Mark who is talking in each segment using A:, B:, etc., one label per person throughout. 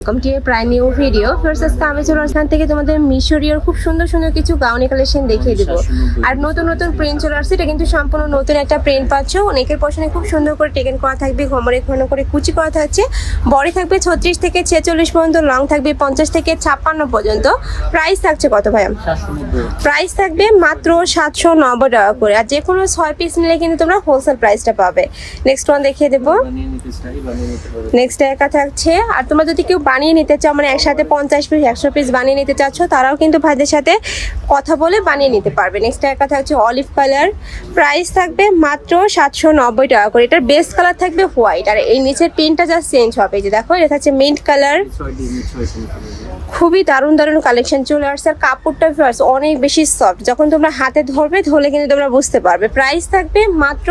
A: Welcome to প্রায় new video first আজকে আমি চলে আসলাম থেকে তোমাদের মিশরীয় খুব সুন্দর সুন্দর কিছু গাউনি কালেকশন দেখিয়ে দেবো। আর নতুন নতুন প্রিন্ট চলে আসছে এটা কিন্তু সম্পূর্ণ নতুন একটা প্রিন্ট পাচ্ছ। অনেকের পছন্দে খুব সুন্দর করে টেকেন করা থাকবে ঘমরে ঘন করে কুচি করা থাকছে। বডি থাকবে ছত্রিশ থেকে ছেচল্লিশ পর্যন্ত লং থাকবে পঞ্চাশ থেকে ছাপ্পান্ন পর্যন্ত। প্রাইস থাকছে কত
B: নব্বই
A: প্রাইস থাকবে মাত্র সাতশো নব্বই টাকা করে। আর যে কোনো ছয় পিস নিলে কিন্তু তোমরা হোলসেল প্রাইসটা পাবে। নেক্সট ওয়ান দেখিয়ে দেবো। নেক্সট একা থাকছে। আর তোমরা যদি কেউ বানিয়ে নিতে চাও মানে একসাথে পঞ্চাশ পিস একশো পিস বানিয়ে নিতে চাচ্ছ, তারাও কিন্তু ভাইদের সাথে কথা বলে বানিয়ে নিতে পারবে। নেক্সট একা থাকছে অলিভ কালার প্রাইস থাকবে মাত্র সাতশো নব্বই টাকা করে। এটার বেস্ট কালার থাকবে হোয়াইট আর এই নিচের প্রিন্টটা জাস্ট চেঞ্জ হবে। যে দেখো, এটা থাকছে মিন্ট কালার খুবই দারুণ দারুণ কালেকশন চলে আসছে। আর কাপড়টা first অনেক বেশি সফট যখন তোমরা হাতে ধরবে, ধরলে কিন্তু তোমরা বুঝতে পারবে। প্রাইস থাকবে মাত্র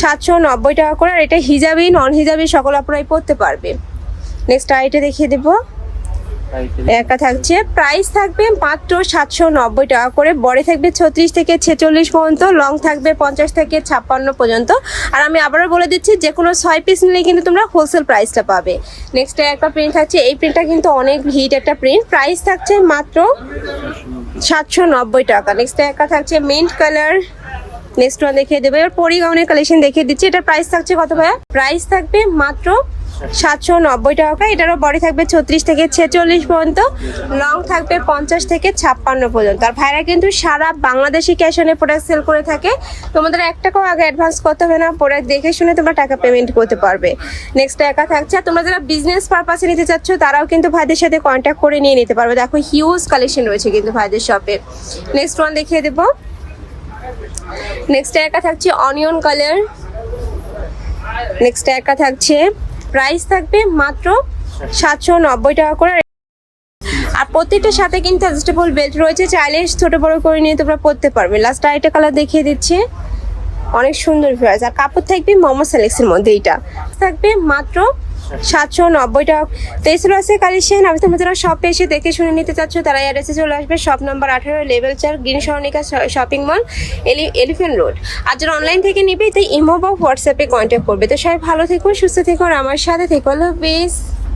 A: সাতশো নব্বই টাকা করে। আর এটা হিজাবি নন হিজাবি সকল আপনারাই পড়তে পারবে। নেক্সট আইটে দেখিয়ে দেবো। একটা থাকছে প্রাইস থাকবে মাত্র সাতশো নব্বই টাকা করে, বড়ে থাকবে ছত্রিশ থেকে ছেচল্লিশ পর্যন্ত লং থাকবে পঞ্চাশ থেকে ছাপ্পান্ন পর্যন্ত। আর আমি আবারও বলে দিচ্ছি যে কোনো ছয় পিস নিলে কিন্তু তোমরা হোলসেল প্রাইসটা পাবে। নেক্সট একটা প্রিন্ট থাকছে, এই প্রিন্টটা কিন্তু অনেক হিট একটা প্রিন্ট প্রাইস থাকছে মাত্র সাতশো নব্বই টাকা। নেক্সট একটা থাকছে মিন্ট কালার নেক্সট ওয়ান দেখিয়ে দেবে। এবার পরিগাউনের কালেকশন দেখিয়ে দিচ্ছি। এটার প্রাইস থাকছে কত ভাইয়া? প্রাইস থাকবে মাত্র সাতশো নব্বই টাকা। এটারও বডি থাকবে ছত্রিশ থেকে ছেচল্লিশ পর্যন্ত। লং থাকবে পঞ্চাশ থেকে ছাপ্পান্ন পর্যন্ত। আর ভাইরা কিন্তু সারা বাংলাদেশি ক্যাশ অনে প্রোডাক্ট সেল করে থাকে। তোমাদের এক টাকাও আগে অ্যাডভান্স করতে হবে না। প্রোডাক্ট দেখে শুনে তোমরা টাকা পেমেন্ট করতে পারবে। নেক্সট একা থাকছে। আর তোমরা যারা বিজনেস পারপাসে নিতে চাচ্ছ, তারাও কিন্তু ভাইদের সাথে কন্ট্যাক্ট করে নিয়ে নিতে পারবে। দেখো হিউজ কালেকশন রয়েছে কিন্তু ভাইদের শপে নেক্সট ওয়ান দেখিয়ে দেবো। নেক্সট একা থাকছে অনিয়ন কালার নেক্সট একা থাকছে প্রাইস থাকবে মাত্র সাতশো নব্বই টাকা করে। আর প্রত্যেকটার সাথে কিন্তু অ্যাডজাস্টেবল বেল্ট রয়েছে। চাইলে ছোট বড় করে নিয়ে তোমরা পরতে পারবে। লাস্ট আরেকটা কালার দেখিয়ে দিচ্ছে। অনেক সুন্দর ফিয়ার্স আর কাপড় থাকবে মোমো সেলেক্সের মধ্যে এইটা। থাকবে মাত্র সাতশো নব্বই টাকা। তেইশে আছে কালেকশন আমি তোমরা যারা এসে দেখে শুনে নিতে চাচ্ছ, তারা অ্যাড্রেসে চলে আসবে। শপ নম্বর আঠারো লেভেল চার, গ্রিন সরণিকা শপিং মল এলি এলিফেন্ট রোড আর যারা অনলাইন থেকে নিবে, তাই ইমো বা হোয়াটসঅ্যাপে কন্ট্যাক্ট করবে। তো সবাই ভালো থেকো, সুস্থ থেকো, আর আমার সাথে থেকো। হলো বেশ